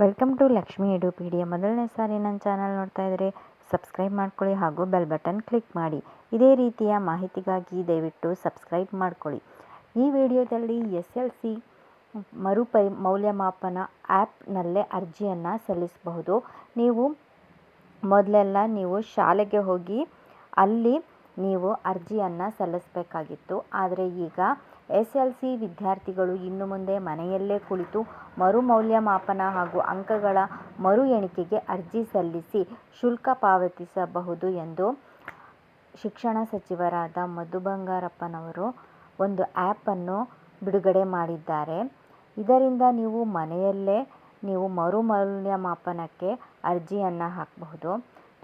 Welcome to Lakshmi edu P D ಮೊದಲನೇ ಸಾರಿ ನನ್ನ ಚಾನಲ್ ನೋಡ್ತಾ ಇದ್ದರೆ ಸಬ್ಸ್ಕ್ರೈಬ್ ಮಾಡ್ಕೊಳ್ಳಿ ಹಾಗೂ ಬೆಲ್ ಬಟನ್ ಕ್ಲಿಕ್ ಮಾಡಿ. ಇದೇ ರೀತಿಯ ಮಾಹಿತಿಗಾಗಿ ದಯವಿಟ್ಟು ಸಬ್ಸ್ಕ್ರೈಬ್ ಮಾಡ್ಕೊಳ್ಳಿ. ಈ ವಿಡಿಯೋದಲ್ಲಿ ಎಸ್ ಎಲ್ ಸಿ ಮರುಪರಿ, ಮೌಲ್ಯಮಾಪನ ಆ್ಯಪ್ನಲ್ಲೇ ಅರ್ಜಿಯನ್ನು ಸಲ್ಲಿಸಬಹುದು. ನೀವು ಮೊದಲೆಲ್ಲ ನೀವು ಶಾಲೆಗೆ ಹೋಗಿ ಅಲ್ಲಿ ನೀವು ಅರ್ಜಿಯನ್ನು ಸಲ್ಲಿಸಬೇಕಾಗಿತ್ತು. ಆದರೆ ಈಗ ಎಸ್ ಎಲ್ ಸಿ ವಿದ್ಯಾರ್ಥಿಗಳು ಇನ್ನು ಮುಂದೆ ಮನೆಯಲ್ಲೇ ಕುಳಿತು ಮರು ಮೌಲ್ಯಮಾಪನ ಹಾಗೂ ಅಂಕಗಳ ಮರು ಎಣಿಕೆಗೆ ಅರ್ಜಿ ಸಲ್ಲಿಸಿ ಶುಲ್ಕ ಪಾವತಿಸಬಹುದು ಎಂದು ಶಿಕ್ಷಣ ಸಚಿವರಾದ ಮಧು ಬಂಗಾರಪ್ಪನವರು ಒಂದು ಆ್ಯಪನ್ನು ಬಿಡುಗಡೆ ಮಾಡಿದ್ದಾರೆ. ಇದರಿಂದ ನೀವು ಮನೆಯಲ್ಲೇ ನೀವು ಮರು ಮೌಲ್ಯಮಾಪನಕ್ಕೆ ಅರ್ಜಿಯನ್ನು ಹಾಕಬಹುದು.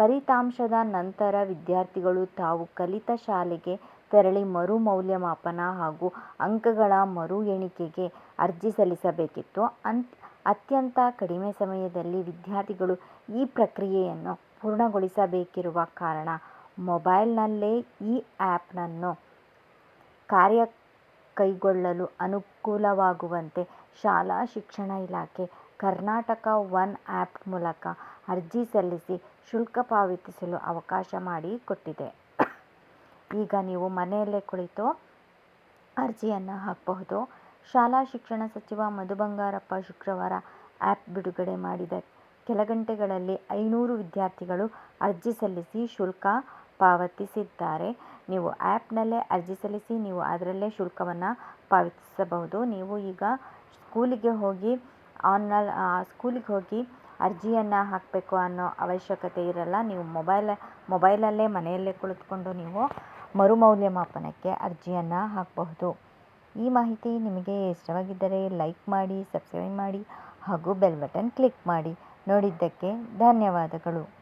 ಫಲಿತಾಂಶದ ನಂತರ ವಿದ್ಯಾರ್ಥಿಗಳು ತಾವು ಕಲಿತ ಶಾಲೆಗೆ ತೆರಳಿ ಮರು ಮೌಲ್ಯಮಾಪನ ಹಾಗೂ ಅಂಕಗಳ ಮರು ಎಣಿಕೆಗೆ ಅರ್ಜಿ ಸಲ್ಲಿಸಬೇಕಿತ್ತು. ಅಂತ್, ಅತ್ಯಂತ ಕಡಿಮೆ ಸಮಯದಲ್ಲಿ ವಿದ್ಯಾರ್ಥಿಗಳು ಈ ಪ್ರಕ್ರಿಯೆಯನ್ನು ಪೂರ್ಣಗೊಳಿಸಬೇಕಿರುವ ಕಾರಣ ಮೊಬೈಲ್ನಲ್ಲೇ ಈ ಆ್ಯಪ್ನನ್ನು ಕಾರ್ಯ ಕೈಗೊಳ್ಳಲು ಅನುಕೂಲವಾಗುವಂತೆ ಶಾಲಾ ಶಿಕ್ಷಣ ಇಲಾಖೆ ಕರ್ನಾಟಕ ಒನ್ ಆ್ಯಪ್ ಮೂಲಕ ಅರ್ಜಿ ಸಲ್ಲಿಸಿ ಶುಲ್ಕ ಪಾವತಿಸಲು ಅವಕಾಶ ಮಾಡಿಕೊಟ್ಟಿದೆ ಈಗ ನೀವು ಮನೆಯಲ್ಲೇ ಕುಳಿತು ಅರ್ಜಿಯನ್ನು ಹಾಕಬಹುದು. ಶಾಲಾ ಶಿಕ್ಷಣ ಸಚಿವ ಮಧು ಬಂಗಾರಪ್ಪ ಶುಕ್ರವಾರ ಆ್ಯಪ್ ಬಿಡುಗಡೆ ಮಾಡಿದ. ಕೆಲ ಗಂಟೆಗಳಲ್ಲಿ ಐನೂರು ವಿದ್ಯಾರ್ಥಿಗಳು ಅರ್ಜಿ ಸಲ್ಲಿಸಿ ಶುಲ್ಕ ಪಾವತಿಸಿದ್ದಾರೆ. ನೀವು ಆ್ಯಪ್ನಲ್ಲೇ ಅರ್ಜಿ ಸಲ್ಲಿಸಿ ನೀವು ಅದರಲ್ಲೇ ಶುಲ್ಕವನ್ನು ಪಾವತಿಸಬಹುದು. ನೀವು ಈಗ ಸ್ಕೂಲಿಗೆ ಹೋಗಿ ಆನ್ಲೈನ್ ಸ್ಕೂಲಿಗೆ ಹೋಗಿ ಅರ್ಜಿಯನ್ನು ಹಾಕಬೇಕು ಅನ್ನೋ ಅವಶ್ಯಕತೆ ಇರಲ್ಲ. ನೀವು ಮೊಬೈಲ್, ಮೊಬೈಲಲ್ಲೇ ಮನೆಯಲ್ಲೇ ಕುಳಿತುಕೊಂಡು ನೀವು ಮರುಮೌಲ್ಯಮಾಪನಕ್ಕೆ ಅರ್ಜಿಯನ್ನು ಹಾಕಬಹುದು. ಈ ಮಾಹಿತಿ ನಿಮಗೆ ಇಷ್ಟವಾಗಿದ್ದರೆ ಲೈಕ್ ಮಾಡಿ, ಸಬ್ಸ್ಕ್ರೈಬ್ ಮಾಡಿ ಹಾಗೂ ಬೆಲ್ ಬಟನ್ ಕ್ಲಿಕ್ ಮಾಡಿ. ನೋಡಿದ್ದಕ್ಕೆ ಧನ್ಯವಾದಗಳು.